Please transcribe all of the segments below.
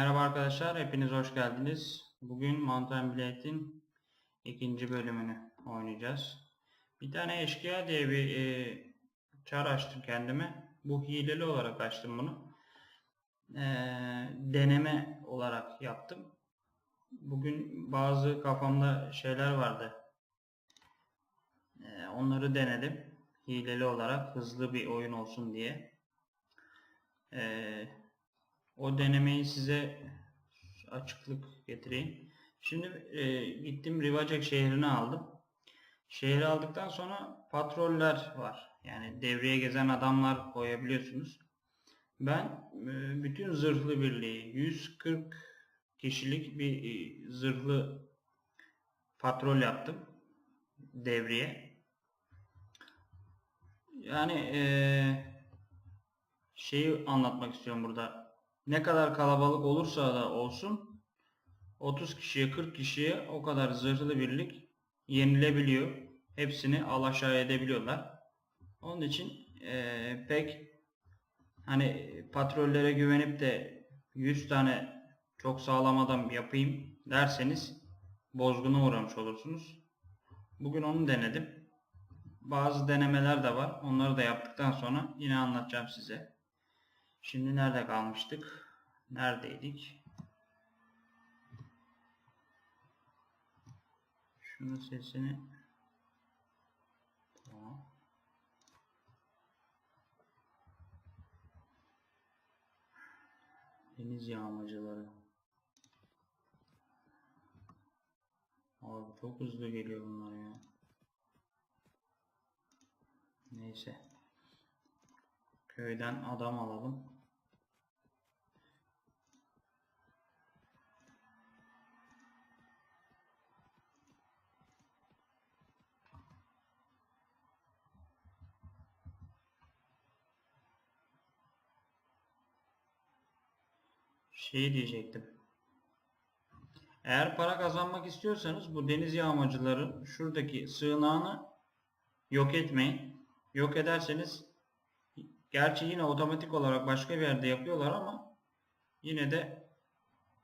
Merhaba arkadaşlar, hepiniz hoş geldiniz. Bugün Mountain Blade'in ikinci bölümünü oynayacağız. Bir tane eşkıya diye bir e, çar açtım kendime. Bu hileli olarak açtım bunu. E, deneme olarak yaptım. Bugün bazı kafamda şeyler vardı. E, onları denedim. Hileli olarak hızlı bir oyun olsun diye. Eee o denemeyi size açıklık getireyim. Şimdi e, gittim Rivacek şehrini aldım. Şehri aldıktan sonra patroller var. Yani devreye gezen adamlar koyabiliyorsunuz. Ben e, bütün zırhlı birliği 140 kişilik bir e, zırhlı patrol yaptım devreye. Yani e, şeyi anlatmak istiyorum burada ne kadar kalabalık olursa da olsun 30 kişiye 40 kişiye o kadar zırhlı birlik yenilebiliyor. Hepsini alaşağı edebiliyorlar. Onun için eee, pek hani patrollere güvenip de 100 tane çok sağlam adam yapayım derseniz bozguna uğramış olursunuz. Bugün onu denedim. Bazı denemeler de var. Onları da yaptıktan sonra yine anlatacağım size. Şimdi nerede kalmıştık? Neredeydik? Şunun sesini Tamam. Deniz yağmacıları. Abi çok hızlı geliyor bunlar ya. Neyse. Köyden adam alalım. Şey diyecektim. Eğer para kazanmak istiyorsanız bu deniz yağmacıların şuradaki sığınağını yok etmeyin. Yok ederseniz gerçi yine otomatik olarak başka bir yerde yapıyorlar ama yine de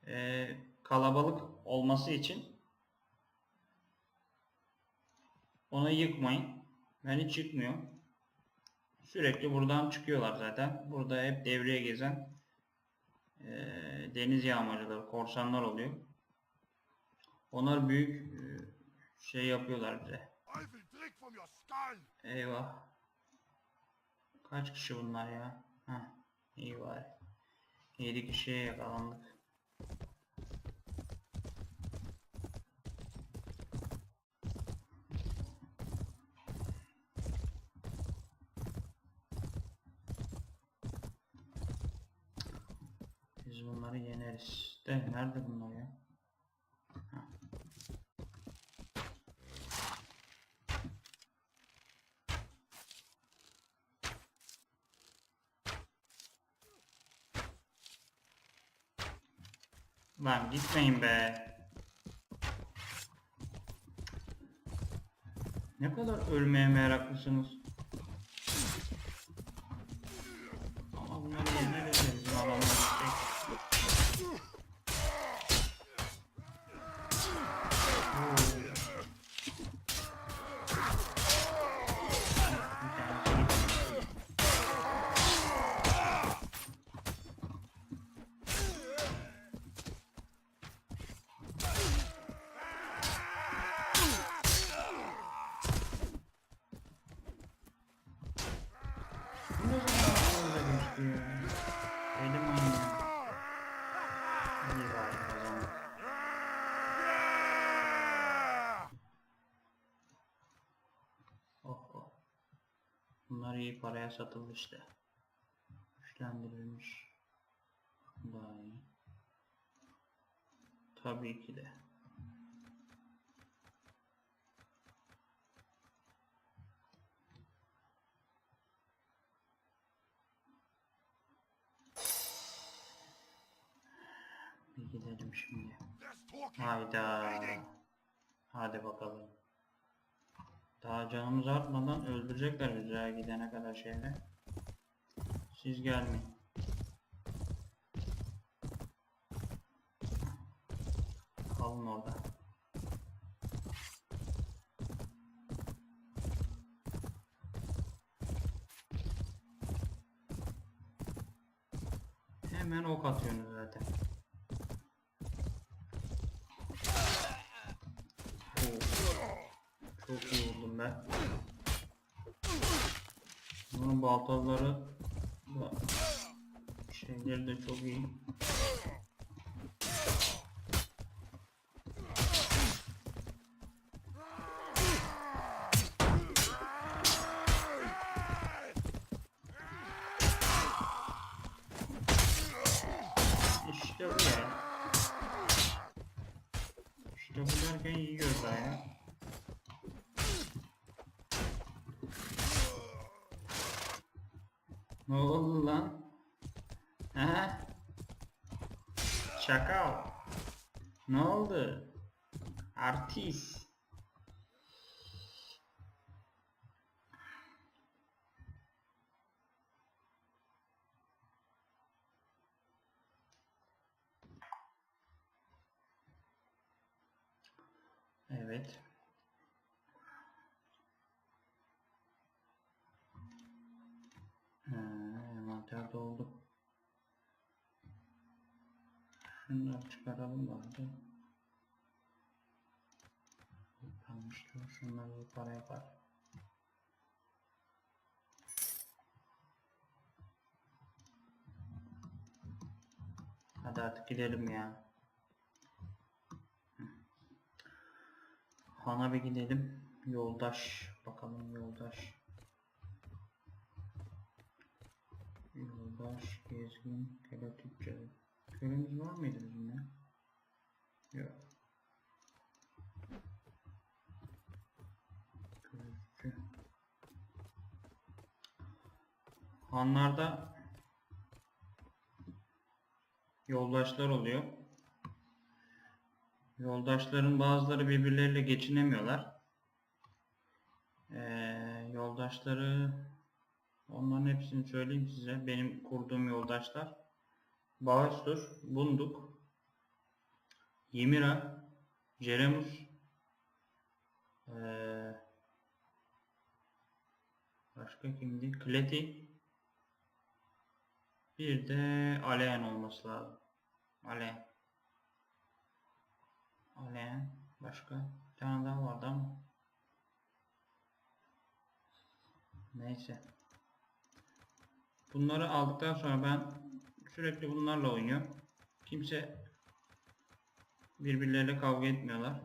e, kalabalık olması için onu yıkmayın. Ben hiç yıkmıyorum. Sürekli buradan çıkıyorlar zaten. Burada hep devreye gezen e, deniz yağmacıları, korsanlar oluyor. Onlar büyük e, şey yapıyorlar bize. Eyvah. Kaç kişi bunlar ya? Heh, iyi var. 7 kişiye yakalandık. Biz bunları yeneriz. De nerede bunlar ya? Heh. Lan gitmeyin be. Ne kadar ölmeye meraklısınız. Bunlar iyi paraya satıldı işte. Güçlendirilmiş. Daha iyi. Tabii ki de. Bir gidelim şimdi. Hayda. Hadi bakalım. Daha canımız artmadan öldürecekler bizi gidene kadar şeyle. Siz gelmeyin. Hemen ok atıyorsunuz zaten. Oo. Çok iyi vurdum ben. Bunun baltaları da şeyleri de çok iyi. Ne oldu lan? Ha? Çakal. Ne oldu? Artist. Şunları çıkaralım bari. Kalmışlar. Şunları yukarı yapar. Hadi artık gidelim ya. Han'a bir gidelim. Yoldaş. Bakalım yoldaş. Yoldaş, gezgin, köle Kölemiz var mıydı bizim ya? Yok. Köleci. Hanlarda yoldaşlar oluyor. Yoldaşların bazıları birbirleriyle geçinemiyorlar. Ee, yoldaşları onların hepsini söyleyeyim size. Benim kurduğum yoldaşlar. Bağıstur, Bunduk, Ymira, Jeremus, ee, başka kimdi? Kleti, bir de Alean olması lazım. Alean. Alean. Başka? Bir tane daha vardı ama. Neyse. Bunları aldıktan sonra ben sürekli bunlarla oynuyorum. Kimse birbirleriyle kavga etmiyorlar.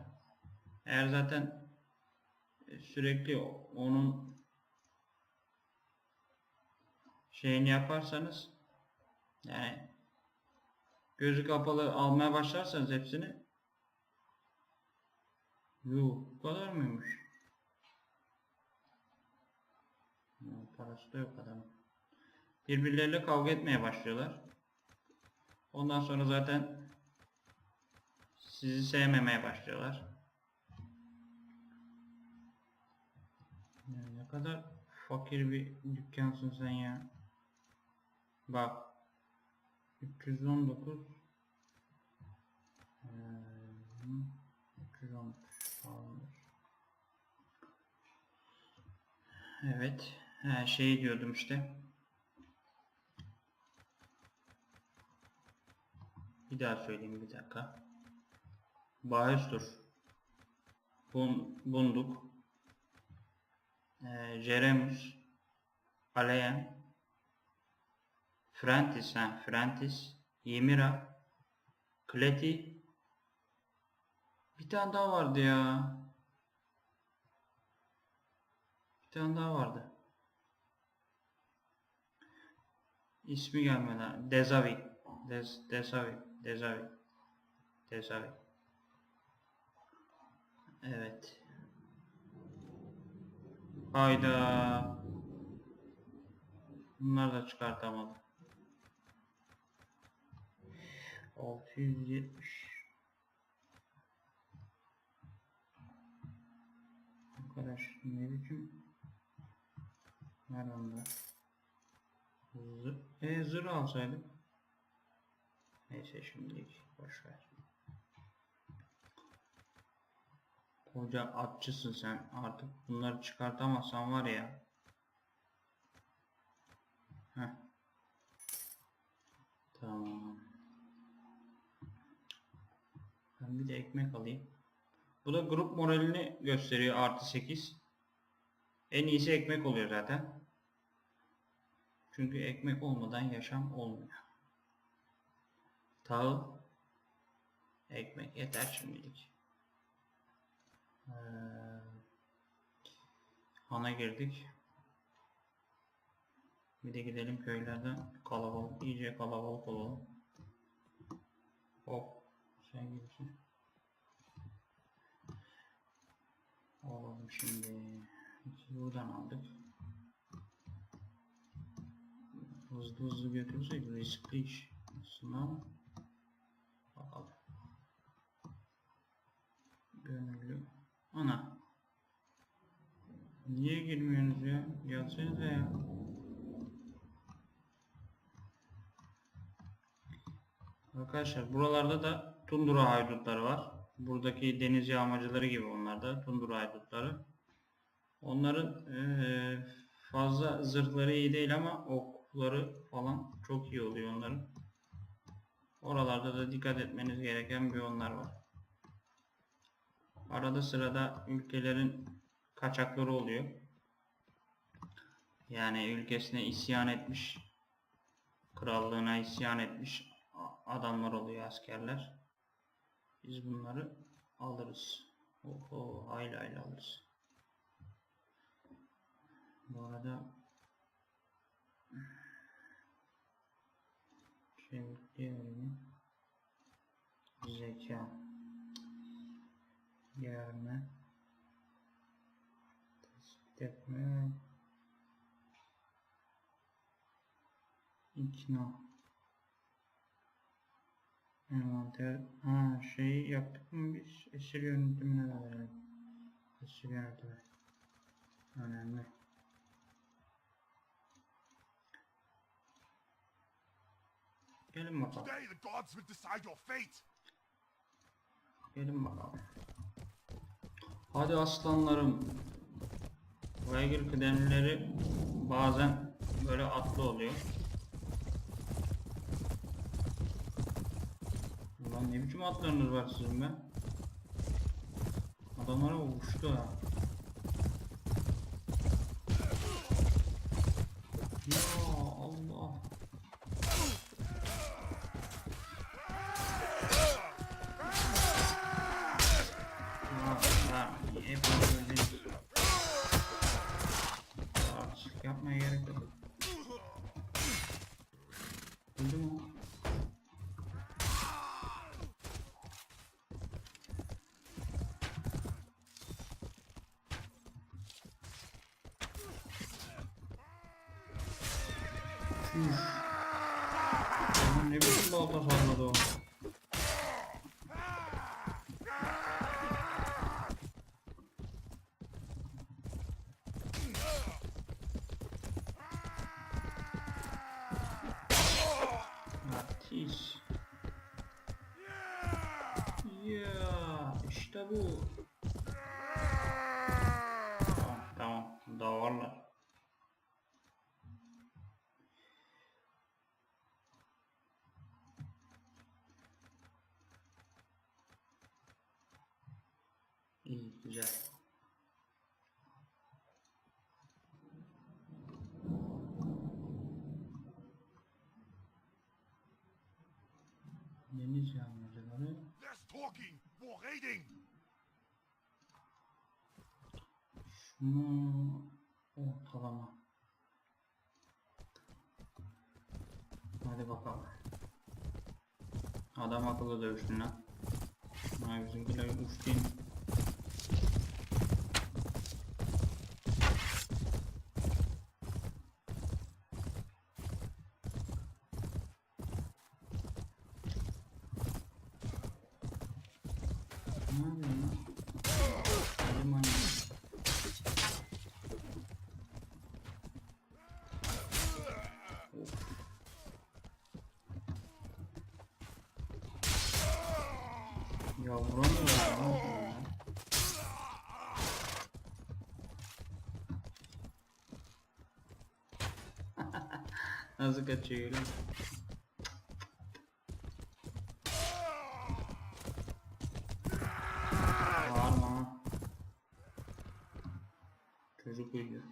Eğer zaten sürekli onun şeyini yaparsanız yani gözü kapalı almaya başlarsanız hepsini Yuh, bu kadar mıymış? Parası da yok adamın. Birbirleriyle kavga etmeye başlıyorlar. Ondan sonra zaten sizi sevmemeye başlıyorlar. Ya ne kadar fakir bir dükkansın sen ya. Bak. 319 Hmm, 319 Tamamdır. Evet. Her şey diyordum işte. Bir daha söyleyeyim bir dakika. Bahüstur. Bun, bunduk. Ee, Jeremus. Aleyen. Frantis. Ha, Frantis. Ymira. Kleti. Bir tane daha vardı ya. Bir tane daha vardı. İsmi gelmedi. Dezavi. Dezavi. Dezavi. Evet. Hayda. Bunları da çıkartamadım. 670 Arkadaş ne biçim Ver onda Zır, e, zırh alsaydık Neyse şimdilik boşver Koca atçısın sen artık bunları çıkartamazsan var ya Heh. Tamam. Ben bir de ekmek alayım. Bu da grup moralini gösteriyor artı 8. En iyisi ekmek oluyor zaten. Çünkü ekmek olmadan yaşam olmuyor. Tahıl, ekmek yeter şimdilik. Ee, Han'a girdik. Bir de gidelim köylerden kalabalık, iyice kalabalık olalım. Hop, sen gibisin. Oğlum şimdi buradan aldık. Hızlı hızlı götürsek riskli iş aslında ama bakalım. Gönüllü. Ana. Niye girmiyorsunuz ya? Gelsenize ya. Arkadaşlar buralarda da tundura haydutları var. Buradaki deniz yağmacıları gibi onlar da tundura haydutları. Onların eee, fazla zırhları iyi değil ama okları falan çok iyi oluyor onların. Oralarda da dikkat etmeniz gereken bir onlar var. Arada sırada ülkelerin kaçakları oluyor. Yani ülkesine isyan etmiş, krallığına isyan etmiş adamlar oluyor askerler. Biz bunları alırız. Oho, hayli hayli alırız. Bu arada diyelim zeka yerine. Tespit etme. İkna. Envanter. Ha şeyi yaptık mı biz? Esir yönetimine de verelim. Esir yönetimi önemli. Gelin bakalım. Gelin bakalım. Hadi aslanlarım. Vaygır kıdemlileri bazen böyle atlı oluyor. Ulan ne biçim atlarınız var sizin be? Adamlara uçtu ha. Lan ne biçim balta salladı o? Ateş. Ya işte bu. Tamam tamam daha varlar. İyi güzel. Deniz yağmacıları More raiding. Şunu ortalama. Hadi bakalım. Adam akıllı dövüştün lan. Ha bizimkiler uçtu Nasıl kaçıyorum? Bağırma. Çocuk uyuyor.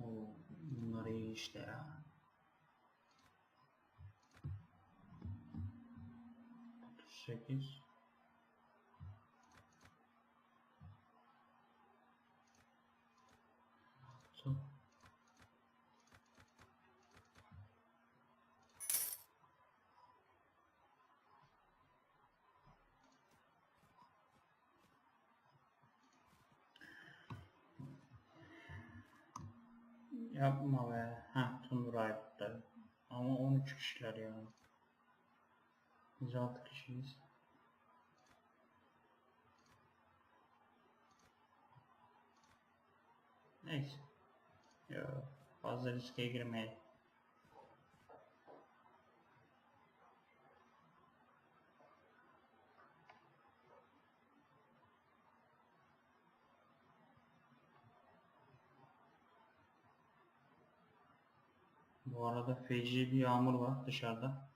Oo, bunlar iyi işte ya. Sekiz. Altı. Yapma be. Heh, Tundur Aykut'ta. Ama 13 kişiler ya. Biz 6 kişiyiz. Neyse. Yo, fazla riske girmeyelim. Bu arada feci bir yağmur var dışarıda.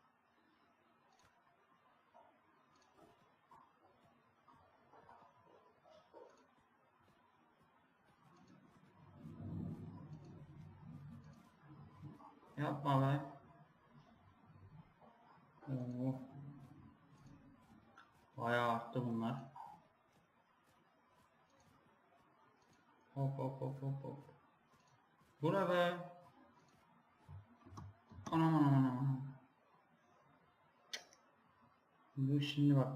Yapma be. Oo. Bayağı arttı bunlar. Hop hop hop hop hop. Bura be. Anam anam anam anam. Bu şimdi bak.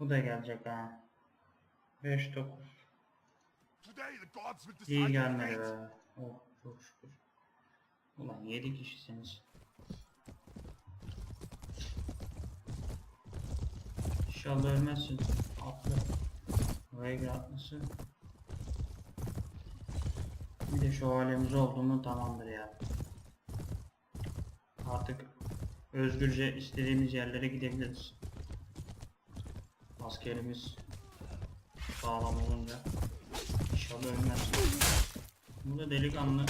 Bu da gelecek ha. 5 9. Today the gods will decide İyi gelmedi be. Oh çok şükür. Ulan 7 kişisiniz. İnşallah ölmezsin. Atla. Veigar atması. Bir de şövalyemiz oldu mu tamamdır ya. Artık özgürce istediğimiz yerlere gidebiliriz. Askerimiz sağlam olunca inşallah ölmez. Bu da delikanlı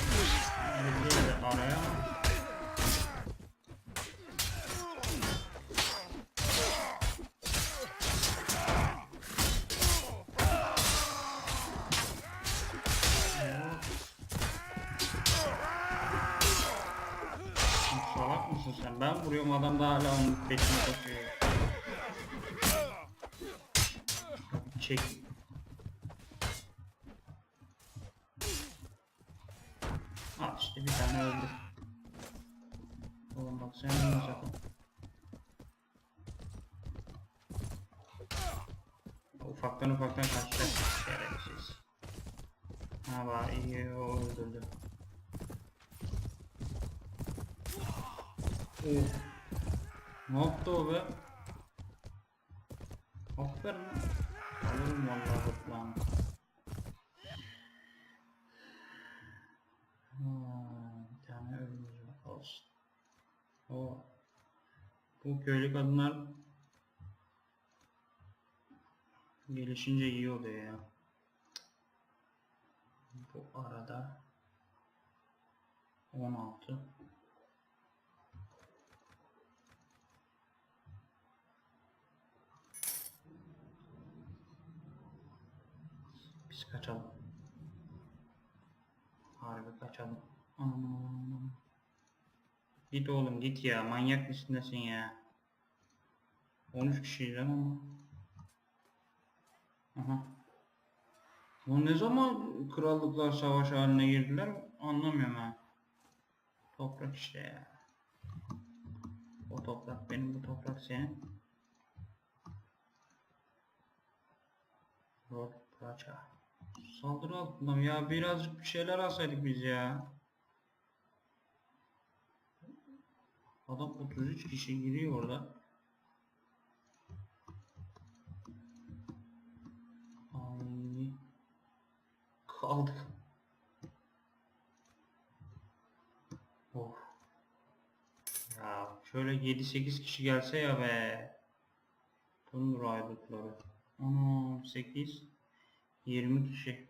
Ben vuruyorum adam da hala onun peşine koşuyor. Çek. Ne yaptı o be? Aferin lan. Alırım vallahi. Ha, bir tane var. olsun. O bu köylü kadınlar gelişince iyi oluyor ya. Bu arada 16 Biz kaçalım. Harbi kaçalım. Aman. Git oğlum git ya. Manyak mısın nesin ya? 13 kişiyiz ama. Aha. Bu ne zaman krallıklar savaş haline girdiler anlamıyorum ha. Toprak işte ya. O toprak benim bu toprak senin. Rol Praça. Saldırı altında ya birazcık bir şeyler alsaydık biz ya. Adam 33 kişi giriyor orada. Ay. Kaldık. Of. Ya şöyle 7-8 kişi gelse ya be. Tundur aydutları. Ana 8 20 kişi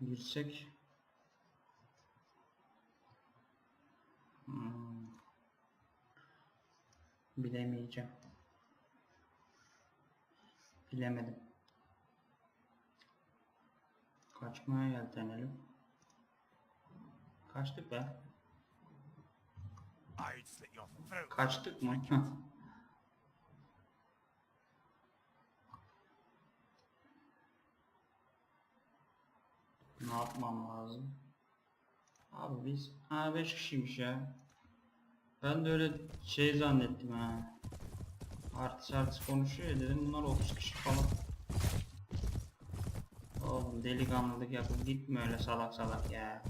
girsek hmm. bilemeyeceğim Bilemedim. Kaçmaya yeltenelim. Kaçtık be. Kaçtık mı? Ne yapmam lazım? Abi biz ha 5 kişiymiş ya. Ben de öyle şey zannettim ha. Artı artı konuşuyor dedim bunlar 30 kişi falan. Oğlum delikanlılık yapıp gitme öyle salak salak ya.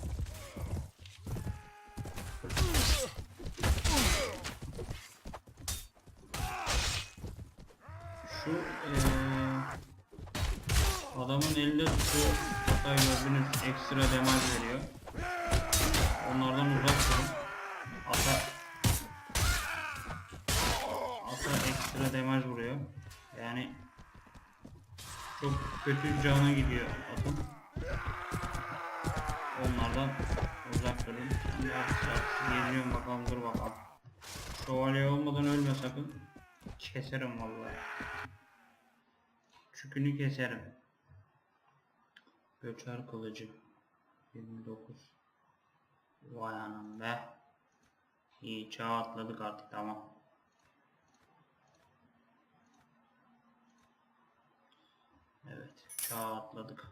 Şu eee adamın elinde tutuyor. Hatta gördüğünüz ekstra damage veriyor. Onlardan uzak durun. Ata Ata ekstra damage vuruyor. Yani çok kötü canı gidiyor atın. Onlardan uzak durun. Geliyorum bakalım dur bakalım. Şövalye olmadan ölme sakın. Keserim vallahi. Çükünü keserim. Göçer kılıcı. 29. Vay anam be. İyi çağ atladık artık tamam. Evet çağ atladık.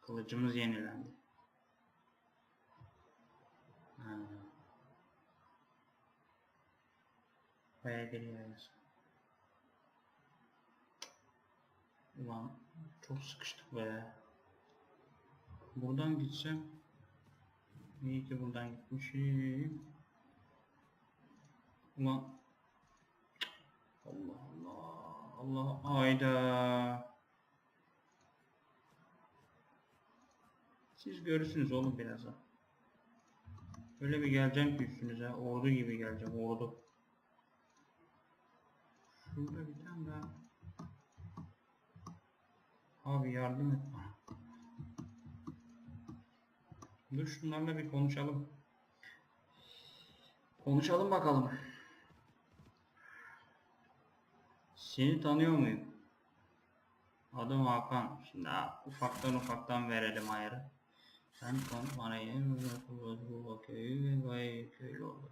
Kılıcımız yenilendi. Ha. Bayağı geliyor yalnız. Ulan çok sıkıştık be. Buradan gitsem İyi ki buradan gitmişim. Ulan Allah Allah Allah ayda. Siz görürsünüz oğlum birazdan. Öyle bir geleceğim ki üstünüze. Ordu gibi geleceğim ordu. Şurada bir tane daha. Abi yardım et bana. Dur şunlarla bir konuşalım. Konuşalım bakalım. Seni tanıyor muyum? Adım Hakan. Şimdi ufaktan ufaktan verelim ayarı. Sen kont Marayı bu köyü ve Vay köylü oldu.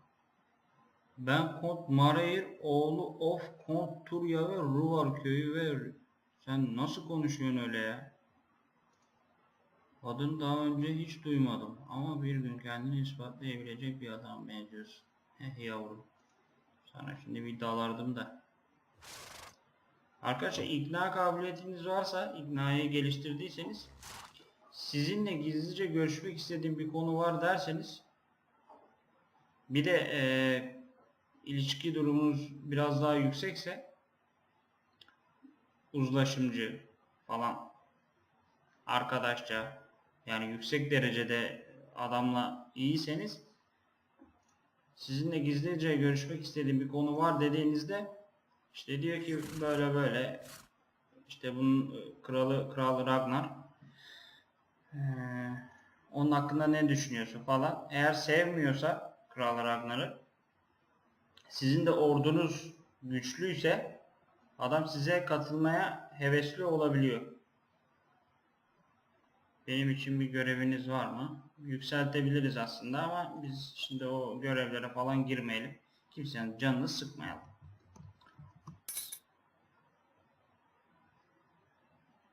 Ben Kont Marayır oğlu of Kont Turya ve Ruvar köyü ve sen nasıl konuşuyorsun öyle ya? Adını daha önce hiç duymadım ama bir gün kendini ispatlayabilecek bir adam benziyorsun. Heh yavrum. Sana şimdi bir dalardım da. Arkadaşlar ikna kabiliyetiniz varsa, iknayı geliştirdiyseniz sizinle gizlice görüşmek istediğim bir konu var derseniz bir de eee, ilişki durumunuz biraz daha yüksekse uzlaşımcı falan arkadaşça yani yüksek derecede adamla iyiyseniz sizinle gizlice görüşmek istediğim bir konu var dediğinizde işte diyor ki böyle böyle işte bunun e, kralı kralı Ragnar eee, onun hakkında ne düşünüyorsun falan. Eğer sevmiyorsa Kral Ragnar'ı sizin de ordunuz güçlüyse adam size katılmaya hevesli olabiliyor. Benim için bir göreviniz var mı? Yükseltebiliriz aslında ama biz şimdi o görevlere falan girmeyelim. Kimsenin canını sıkmayalım.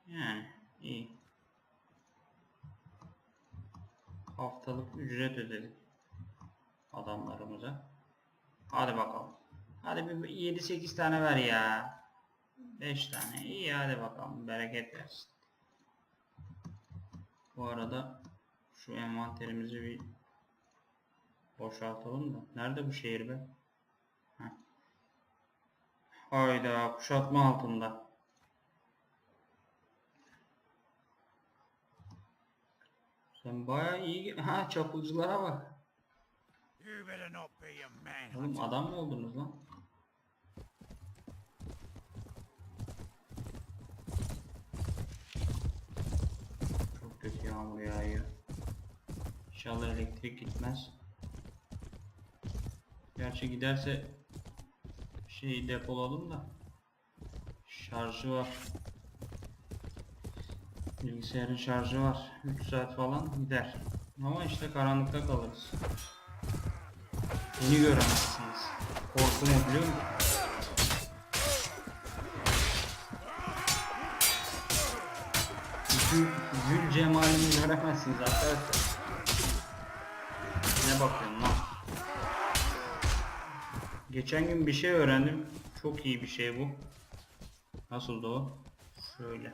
Yani iyi. Haftalık ücret ödedik adamlarımıza. Hadi bakalım. Hadi bir 7-8 tane ver ya. 5 tane. İyi hadi bakalım. Bereket versin. Bu arada şu envanterimizi bir boşaltalım da. Nerede bu şehir be? Heh. Hayda kuşatma altında. Sen bayağı iyi... Ha çapulculara bak. Oğlum adam mı oldunuz lan? Çok kötü yağmur yağıyor. İnşallah elektrik gitmez. Gerçi giderse şeyi depolalım da şarjı var. Bilgisayarın şarjı var. 3 saat falan gider. Ama işte karanlıkta kalırız. Beni göremezsiniz. Korkum o biliyor musun? Gül, cemalini göremezsiniz arkadaşlar. Ne bakıyorsun lan? Geçen gün bir şey öğrendim. Çok iyi bir şey bu. Nasıldı o? Şöyle.